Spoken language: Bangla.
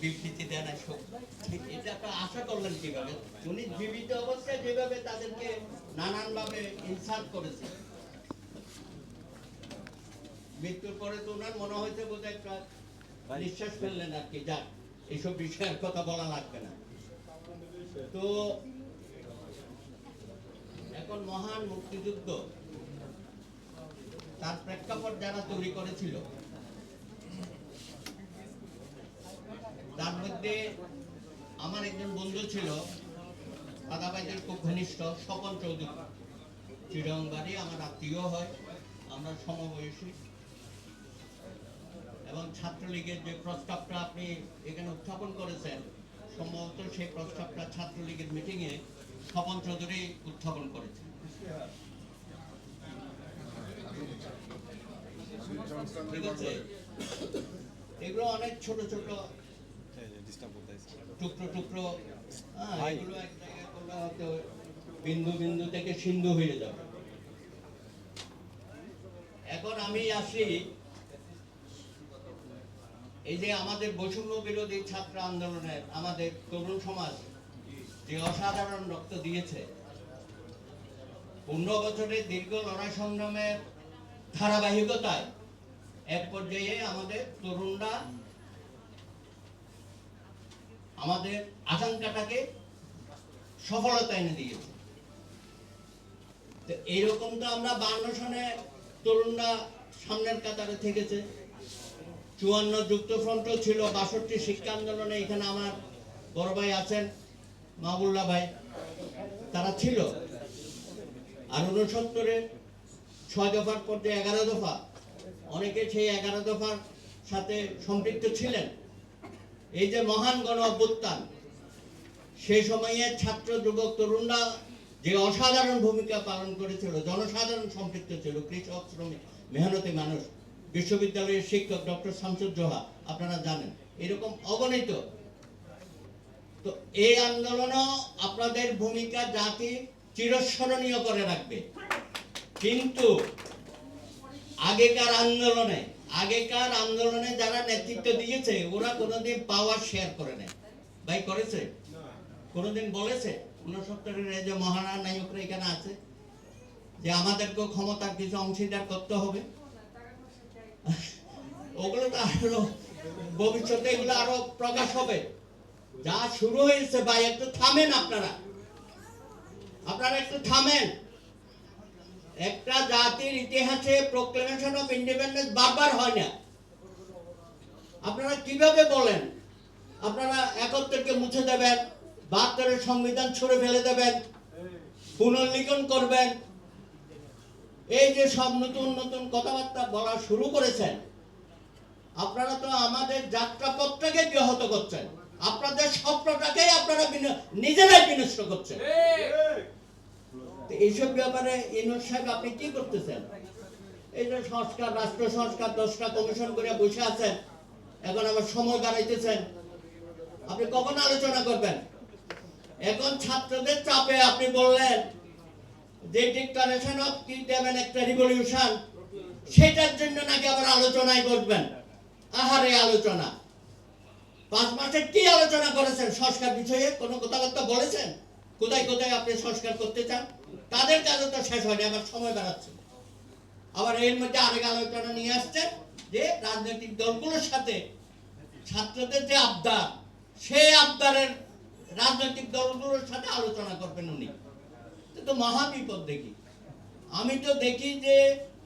বিবৃতি দেন এটা তো আশা করলেন কীভাবে? উনি জীবিত অবস্থায় যেভাবে তাদেরকে নানানভাবে করেছে। মৃত্যুর পরে তো মনে হয়েছে বোধ একটা নিঃশ্বাস ফেললেন আর কি। যাক এইসব বিষয়ের কথা বলা লাগবে না। তো এখন মহান মুক্তিযুদ্ধ, তার প্রেক্ষাপট যারা তৈরি করেছিল তার মধ্যে আমার একজন বন্ধু ছিল দাদাভাইদের খুব ঘনিষ্ঠ, স্বপন চৌধুরী। চিরং আমার আত্মীয় হয়, আমরা সমবয়সী। এবং ছাত্রলীগের যে প্রস্তাবটা আপনি এখানে উত্থাপন করেছেন, সম্ভবত সেই প্রস্তাবটা ছাত্রলীগের মিটিংয়ে স্বপন চৌধুরী উত্থাপন করেছেন। ঠিক আছে? এগুলো অনেক ছোট ছোট টুকরো টুকরো। এগুলো এক জায়গায় হয়তো বিন্দু বিন্দু থেকে সিন্ধু হয়ে যাবে এখন আমি আসি এই যে আমাদের বৈষম্য বিরোধী ছাত্র আন্দোলনের আমাদের তরুণ সমাজ যে অসাধারণ রক্ত দিয়েছে পনেরো বছরের দীর্ঘ লড়াই সংগ্রামের ধারাবাহিকতায় এক পর্যায়ে আমাদের তরুণরা আমাদের আকাঙ্ক্ষাটাকে সফলতা এনে দিয়েছে। তো এইরকম তো আমরা বান্ন সনে তরুণরা সামনের কাতারে থেকেছে। চুয়ান্ন যুক্তফ্রন্টও ছিল বাষট্টি শিক্ষা আন্দোলনে এখানে আমার বড় ভাই আছেন মাহবুল্লাহ ভাই। তারা ছিল। আর উনসত্তরে ছয় দফার পর্যায়ে এগারো দফা, অনেকে সেই এগারো দফার সাথে সম্পৃক্ত ছিলেন। এই যে মহান গণ অভ্যুত্থান সেই সময়ে ছাত্র যুবক তরুণরা যে অসাধারণ ভূমিকা পালন করেছিল, জনসাধারণ সম্পৃক্ত ছিল, কৃষক, শ্রমিক, মেহনতি মানুষ, বিশ্ববিদ্যালয়ের শিক্ষক ডক্টর শামসুজ্জোহা আপনারা জানেন, এরকম অগণিত। তো এই আন্দোলনও আপনাদের ভূমিকা জাতি চিরস্মরণীয় করে রাখবে। কিন্তু আগেকার আন্দোলনে আগেকার আন্দোলনে যারা নেতৃত্ব দিয়েছে, ওরা কোনোদিন পাওয়ার শেয়ার করে নেয় ভাই, করেছে? কোনোদিন বলেছে? উনসত্তরের যে মহানা নায়করা এখানে আছে, যে আমাদেরকেও ক্ষমতার কিছু অংশীদার করতে হবে। ওগুলো তো আরও ভবিষ্যতে এগুলো আরও প্রকাশ হবে। যা শুরু হয়েছে ভাই, একটু থামেন আপনারা। আপনারা একটু থামেন। একটা জাতির ইতিহাসে প্রোক্লেমেশন অফ ইন্ডিপেন্ডেন্স বারবার হয় না। আপনারা কীভাবে বলেন? আপনারা একত্রকে মুছে দেবেন, বাহাত্তরের সংবিধান ছুড়ে ফেলে দেবেন পুনর্লিখন করবেন। এই যে সব নতুন নতুন কথাবার্তা বলা শুরু করেছেন, আপনারা তো আমাদের যাত্রাপথটাকে ব্যাহত করছেন। আপনাদের স্বপ্নটাকেই আপনারা নিজেরাই বিনষ্ট করছেন। এইসব ব্যাপারে ইনুর আপনি কি করতেছেন? এই যে সংস্কার, রাষ্ট্র সংস্কার, দশটা কমিশন করে বসে আছেন। এখন আবার সময় বাড়াইতেছেন আপনি কখন আলোচনা করবেন? এখন ছাত্রদের চাপে আপনি বললেন যে ডিক্লারেশন অফ কি দেবেন একটা রিভলিউশন, সেটার জন্য নাকি আবার আলোচনায় বসবেন? আহারে, আলোচনা। পাঁচ মাসে কি আলোচনা করেছেন? সংস্কার বিষয়ে কোনো কথাবার্তা বলেছেন? কোথায় কোথায় আপনি সংস্কার করতে চান? তাদের কাজও তো শেষ হয়নি, আবার সময় বেড়াচ্ছে। আবার এর মধ্যে আরেক আলোচনা নিয়ে আসছে যে রাজনৈতিক দলগুলোর সাথে ছাত্রদের যে আবদার, সেই আবদারের রাজনৈতিক দলগুলোর সাথে আলোচনা করবেন উনি। তো মহা বিপদ দেখি। আমি তো দেখি যে